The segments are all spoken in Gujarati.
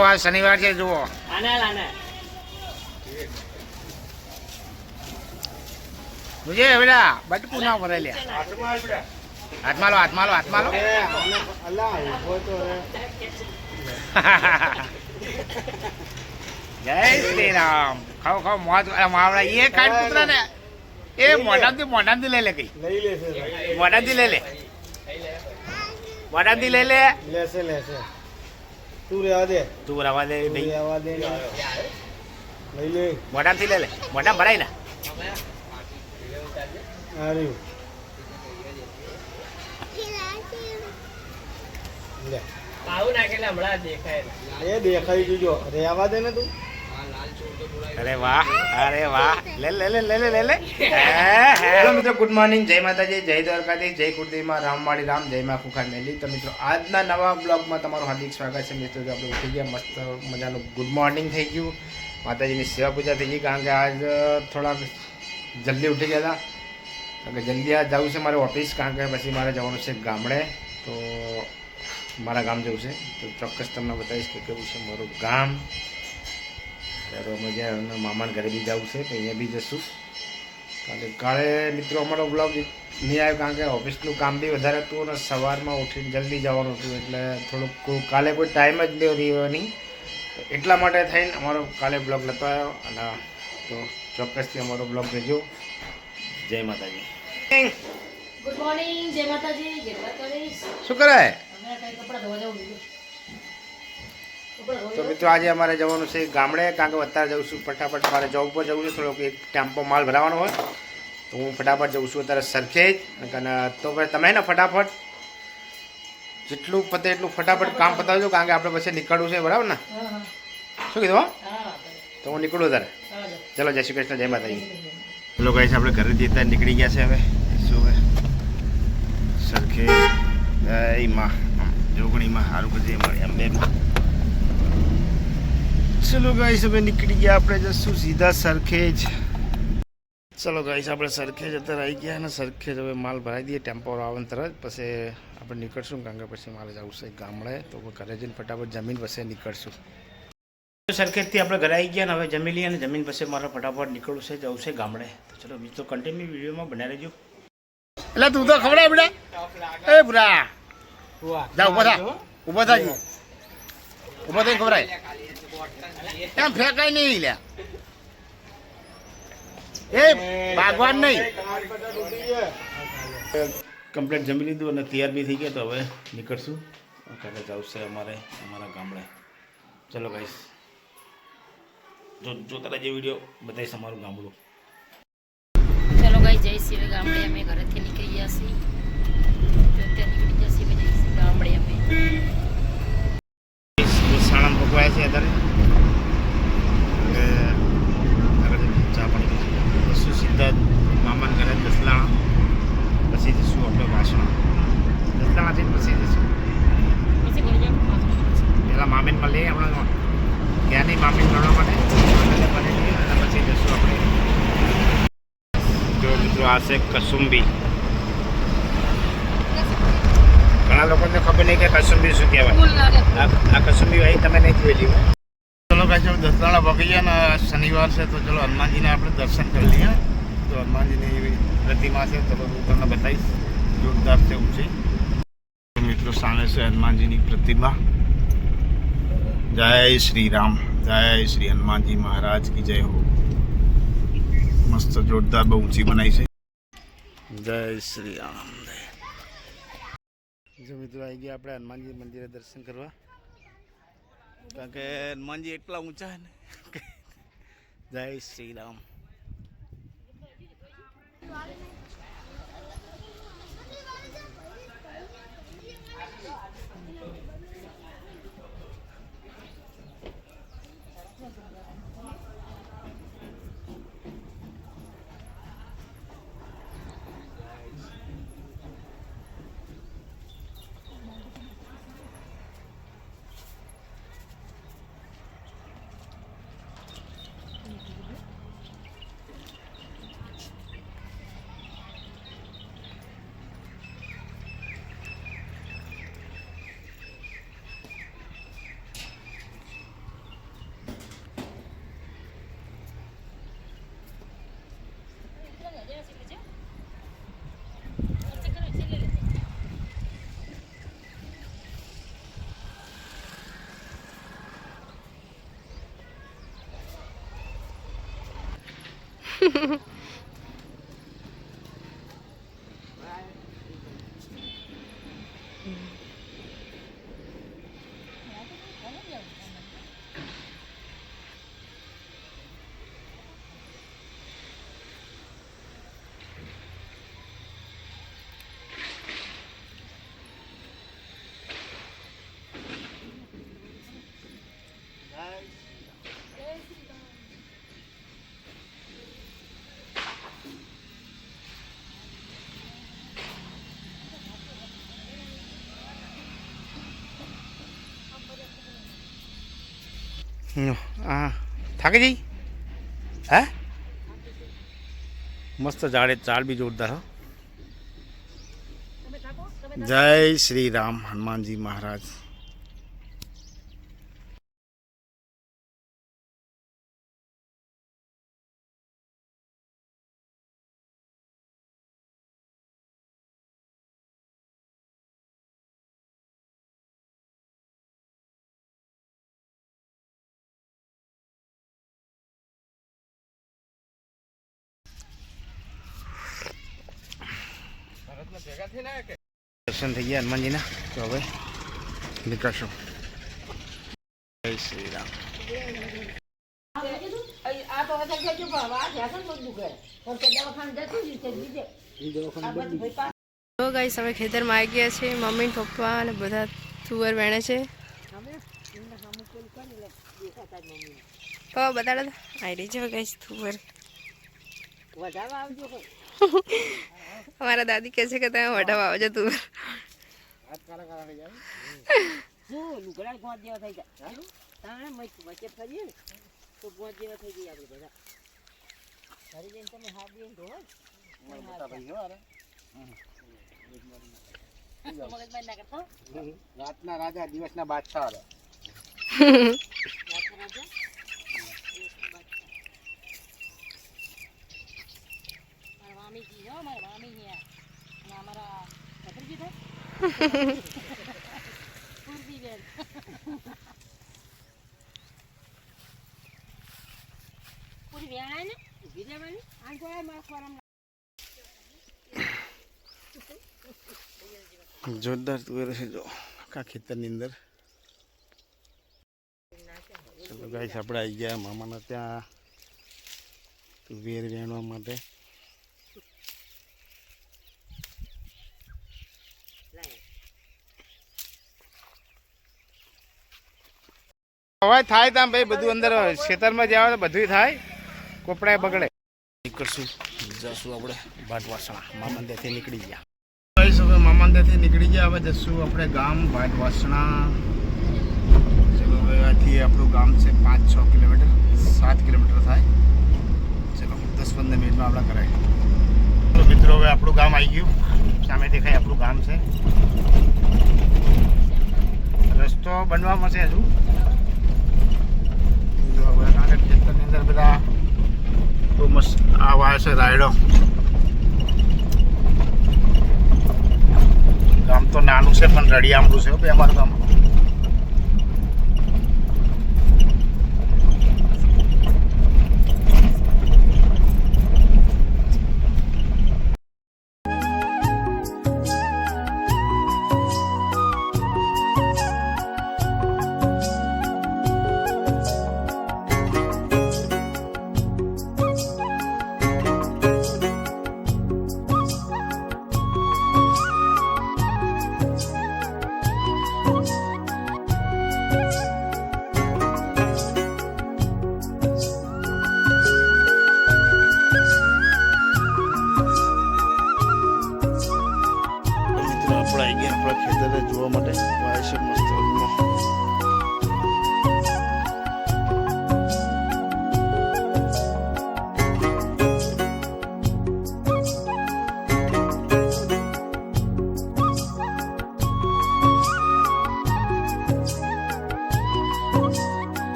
આ શનિવાર છે જુઓ. મુજે બેટા બટકું ના ભરે હાથમાં લો હાથમાં લો હાથમાં લો. જય શ્રી રામ ખાવ ખાવ મોજ માવડા એ કાઢ કૂતરા ને એ મોઢાથી મોઢાથી લઈ લે કઈ. લઈ લેશે મોઢાથી લઈ લે. મોઢાથી લઈ લે. લેશે લેશે. તું રહેવા દે. તું રવા દે ભાઈ. રહેવા દે. લઈ લે. મોઢાથી લે લે. મોઢા ભરાય ને. આ લે. પાવું નાખેલા હમણાં દેખાય. એ દેખાઈ જોજો રહેવા દે ને તું. અરે વાહ અરે વાહ લે લે લે લે લે લે લે હેલો મિત્રો ગુડ મોર્નિંગ જય માતાજી જય દ્વારકાધીશ જય કુળદેવીમાં રામવાડી રામ જય મા ખુખા મેલી તો મિત્રો આજના નવા બ્લોગમાં તમારું હાર્દિક સ્વાગત છે મિત્રો જો આપણે ઉઠી ગયા મસ્ત મજાનું ગુડ મોર્નિંગ થઈ ગયું. માતાજીની સેવા પૂજા થઈ ગઈ કારણ કે આજ થોડાક જલ્દી ઉઠી ગયા હતા. કારણ કે જલ્દી આજ જવું છે મારે ઓફિસ કારણ કે પછી મારે જવાનું છે ગામડે. તો મારા ગામ જવું છે. તો ચોક્કસ તમને બતાવીશ કે કેવું છે મારું ગામ. ત્યારે અમે જ્યાં મામાના ઘરે બી જવું છે તો અહીંયા બી જશું. કારણ કે કાલે મિત્રો અમારો બ્લોગ નહીં આવ્યો કારણ કે ઓફિસનું કામ બી વધારે હતું અને સવારમાં ઉઠીને જલ્દી જવાનું હતું એટલે થોડુંક કાલે કોઈ ટાઈમ જ નહીં રહ્યો નહીં એટલા માટે થઈને અમારો કાલે બ્લોગ લતો આવ્યો અને તો ચોક્કસથી અમારો બ્લોગ જોજો. જય માતાજી. ગુડ મોર્નિંગ જય માતાજી. જય શું કરાય? કપડાં ધોવા જવું તો મિત્રો આજે અમારે જવાનું છે ગામડે, કારણ કે અત્યારે જઉં છું ફટાફટ મારે જોબ પર જવું છે, થોડોક એક ટેમ્પો માલ ભરાવાનો હોય, તો હું ફટાફટ જઉં છું અત્યારે સરખેજ. અને તો પછી તમે ને ફટાફટ જેટલું પતે એટલું ફટાફટ કામ પતાવજો, કારણ કે આપણે પછી નીકળવું છે, બરાબર ને? શું કીધું? તો હું નીકળું તારે ચલો, જય શ્રી કૃષ્ણ, જય માતાજી. ચલો છે આપણે ઘરેથી અત્યારે નીકળી ગયા છે હવે. શું હવે? સરખેજ. જય માં જોગણીમાં સારું મળે એમ બેમાં ચલો ગાઈસ હવે નીકળી ગયા આપણે જશું સીધા સરખેજ. ચલો ગાઈસ આપણે સરખેજ અત્યારે આવી ગયા અને સરખેજ હવે માલ ભરાઈ દઈએ ટેમ્પો આવે તરત પછી આપણે નીકળશું કારણ કે પછી મારે જવું છે ગામડે તો ઘરે જઈને ફટાફટ જમીન પછી નીકળશું. સરખેજથી આપણે ઘરે આવી ગયા અને હવે જમી લઈએ અને જમીન પછી મારે ફટાફટ નીકળવું છે જવું છે ગામડે. તો ચલો બીજું તો કન્ટિન્યુ વિડીયોમાં બનાવી લેજો એટલે તું તો ખબર બેટા. એ જા ઊભા થા. ઊભા થા જી થઈને ખબર એમ ફેંકાય નહીં લ્યા. એ ભાગવાન નહીં. કમ્પ્લેટ જમી લીધું અને તૈયાર બી થઈ ગયા તો હવે નીકળશું. કાલે જવું છે અમારે અમારા ગામડે. ચલો ગાઈસ જો જોતા રહેજો વીડિયો બધાય અમારું ગામડું. ચલો ગાઈ જય શ્રી ગામડે અમે ઘરેથી નીકળી ગયા છીએ. તો અત્યારે નીકળી જશે ગામડે અમે. સાણંદ છે અત્યારે. ચા પાણી. જશું સીધા મામાન ઘરે દસલાણા. પછી આપણે વાસણા. પછી જશું પછી પહેલાં મામીને મળીએ હમણાં ત્યાંની મામીને મળવા માટે પછી જઈશું આપણે. જો મિત્રો આ છે કસુંબી. ઘણા લોકોને ખબર નહીં કે કસુંબી શું કહેવાય. આ કસુંબી ભાઈ તમે નહીં જોયેલી હોય. ચલો કાંઈ દસદાણા પગી ગયા ને શનિવાર છે, તો ચલો હનુમાનજીને આપણે દર્શન કરી લઈએ. તો હનુમાનજીની એવી પ્રતિમા છે, તો હું તમને બતાવીશ. જોરદાર છે ઊંચી. મિત્રો, સામે છે હનુમાનજીની પ્રતિમા. જય શ્રી રામ, જય શ્રી હનુમાનજી મહારાજ કી જય હો. મસ્ત જોરદાર બહુ ઊંચી બનાવી છે. જય શ્રી રામ જો મિત્રો, આવી ગયા આપણે હનુમાનજી મંદિરે દર્શન કરવા. કારણ કે હનુમાનજી એટલા ઊંચા ને જય શ્રી રામ. Hehehe હા થાકી જઈ? હે? મસ્ત ઝાડે ઝાડ બી જોરદાર હો. જય શ્રી રામ હનુમાનજી મહારાજ. દર્શન થઈ ગયા હનુમાનજીના. તો હવે નીકળશું. જય શ્રી રામ. તો ગાઈસ અમે ખેતરમાં આવી ગયા છે મમ્મી પપ્પા અને બધા તુવર વેણે છે. પપ્પા બતાડો તો. આવી રહી છે ગાઈસ તુવર અમારા દાદી કહે છે કે તમે વઢાવા આવજો તુવર રાતના રાજા દિવસના બાદશાહ જોરદાર તુવેર છે, જો, આખા ખેતરની અંદર. ચલો ગાઈસ આપણે આવી ગયા મામાના ત્યાં તુવેર વેણવા માટે. હવે થાય ત્યાં ભાઈ બધું અંદર ખેતરમાં જાવ તો બધું થાય. કોપડાય બગડે. નીકળશું જશું આપણે ભાટવાસણા. મામા ત્યાંથી નીકળી ગયા. હવે મામંદેથી નીકળી ગયા. હવે જશું આપણે ગામ ભાટવાસણા. ચલો અહીંથી આપણું ગામ છે પાંચ છ કિલોમીટર. સાત કિલોમીટર થાય. ચલો દસ પંદર મિનિટમાં આપણે કરાય. તો મિત્રો હવે આપણું ગામ આવી ગયું. સામે દેખાય આપણું ગામ છે. રસ્તો બનવામાં છે હજુ જો હવે કારણ કે ખેતરની અંદર બધા બહુ મસ્ત છે ગામ તો નાનું છે પણ રડિયામડું છે ભાઈ અમારું ગામ.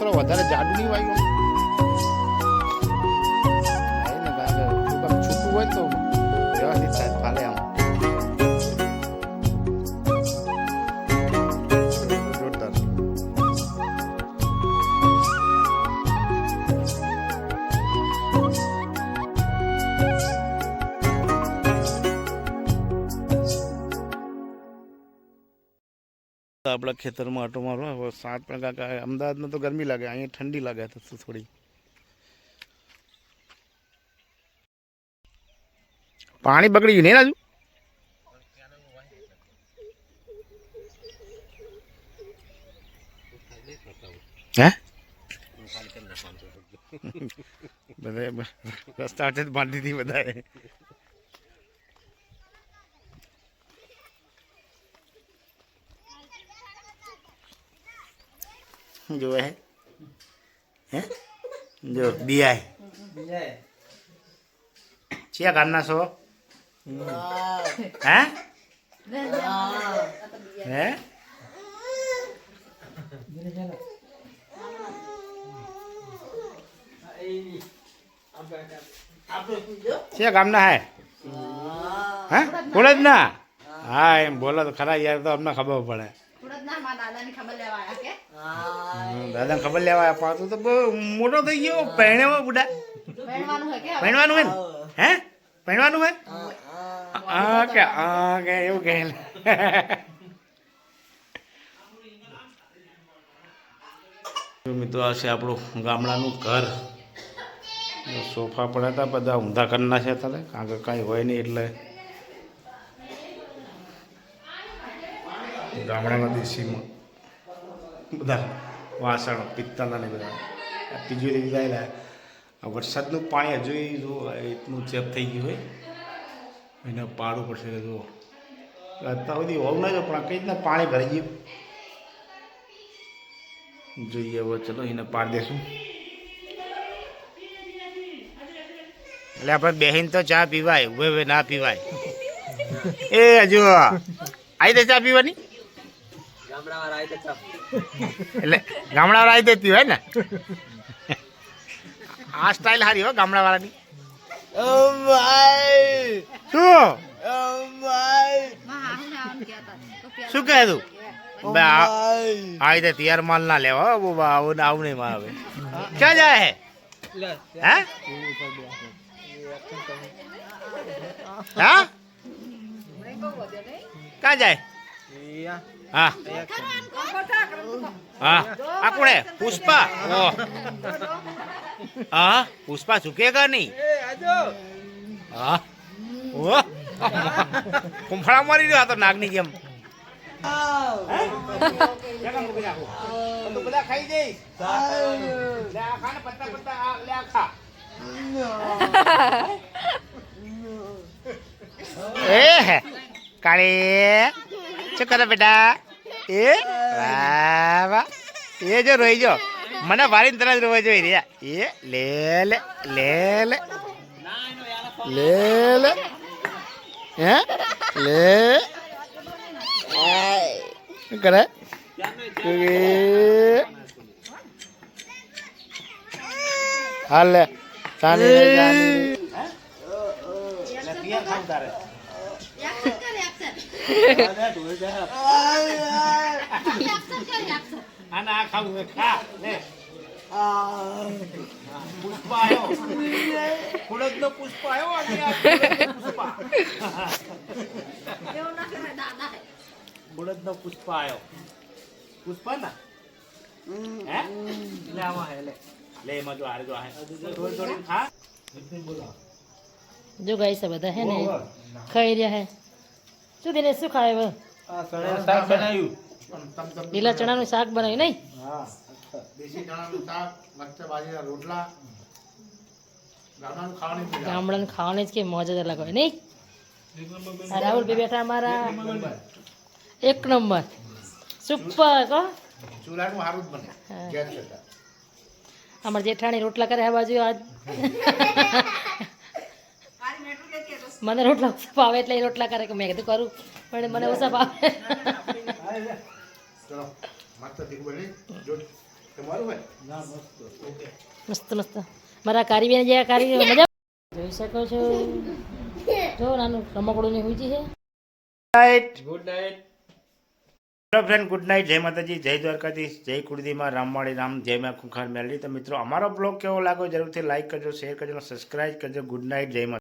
થોડો વધારે જાડું નહીં વાગ્યું હતા આપણા ખેતરમાં આટો મારવા હવે સાત પણ કાકા અમદાવાદમાં તો ગરમી લાગે અહીંયા ઠંડી લાગે તો શું થોડી પાણી બગડી ગયું નહીં રાજુ હે બધા રસ્તા વચ્ચે જ બાંધી હતી બધાએ જો હે હે જો બીઆઈ ચિયા ગામના છો હે હે ચિયા ગામના હે હે કોલેજ ના હા એમ બોલો તો ખરા યાર તો ખબર પડે દાદાને ખબર લેવા આપ્યા તું તો બહુ મોટો થઈ ગયો. પહેણ્યો બુડા. પહેણવાનું હોય ને? હે. પહેણવાનું હોય આ કે આ કે એવું કહે મિત્રો આ છે આપણું ગામડાનું ઘર. સોફા પડ્યા હતા બધા ઊંધા કરી નાખ્યા હતા કારણ કે કાંઈ હોય નહીં એટલે ગામડાના દેશીમાં. બધા વાસણ પિત્તળના ને બધા. તિજોરી વિદાયેલા આ વરસાદનું પાણી હજુ જો એટલું ચેપ થઈ ગયું હોય એને પાડવું પડશે જો અત્યાર સુધી હોવું ના જો પણ કઈ રીતના પાણી ભરાઈ ગયું? જોઈએ હવે ચલો એને પાડી દેશું. એટલે આપણે બહેન તો ચા પીવાય ઉભે ના પીવાય. એ હજુ આવી દે ચા પીવાની? એટલે ગામડાવાળા આવી દેતી હોય ને? આ સ્ટાઇલ સારી હો ગામડાવાળાની. શું? શું કહે તું? આ આવી દે તૈયાર માલ ના લેવા હો બાબા આવું ને આવું નહીં માં આવે. ક્યાં જાય હે? હે? હા? ક્યાં જાય? હા. હા. આપણે પુષ્પા? ઓહ હા પુષ્પા ઝુકેગા નહીં. હા. ઓ. કુંફળા મારી રહ્યો આ તો નાગની જેમ. બધા ખાઈ જઈશ લે આ ખા ને પત્તા પત્તા આ લે ખા એ કાળી કરે બેટા એ વાહ વાહ એ જો રોઈ જો મને વારીને તરત રોવા જોઈ રહ્યા એ લે લે લે લે લે લે હે લે શું કરે એ. હાલ લે ચાની લે ચાની આના આ ખાવું છે ખા લે પુષ્પા આવ્યો કુળદનો પુષ્પા આવ્યો અને આ કુળદનો પુષ્પા કુળદનો પુષ્પા આવ્યો પુષ્પા ના હે લે આમાં હે લે લે એમાં જો હારે જો હે થોડી થોડી ખા જો ગાઈ છે બધા હે ને ખાઈ રહ્યા હે શું દિને શું ખાય હવે? શાક બનાવ્યું. લીલા ચણાનું શાક બનાવ્યું નહીં? હા દેશી ચણાનું શાક મરચાં બાજરીના રોટલા. ગામડાનું ખાવાની. ગામડાને જ કે મોજ જ અલગ હોય નહીં? રાહુલ ભાઈ બેઠા અમારા. એક નંબર સુપર કહો ચૂલાનું સારું જ બને ગેસ અમારા જેઠાણી રોટલા કરે આ બાજુ આજ. મને રોટલા ઓછા ભાવે એટલે એ રોટલા કરે કે મેં કીધું કરું પણ મને ઓછા ભાવે મસ્ત. મસ્ત મારા કારી બેન જે કારી મજા જોઈ શકો છો. જો નાનું રમકડું ને હુજી છે. Night good night hello friend good night જય માતાજી જય દ્વારકાધીશ જય કુર્દીમાં રામવાળી રામ જય માં ખુખાર મેળવી તો મિત્રો અમારો બ્લોગ કેવો લાગ્યો જરૂરથી લાઈક કરજો શેર કરજો સબસ્ક્રાઇબ કરજો. ગુડ નાઇટ જય માતા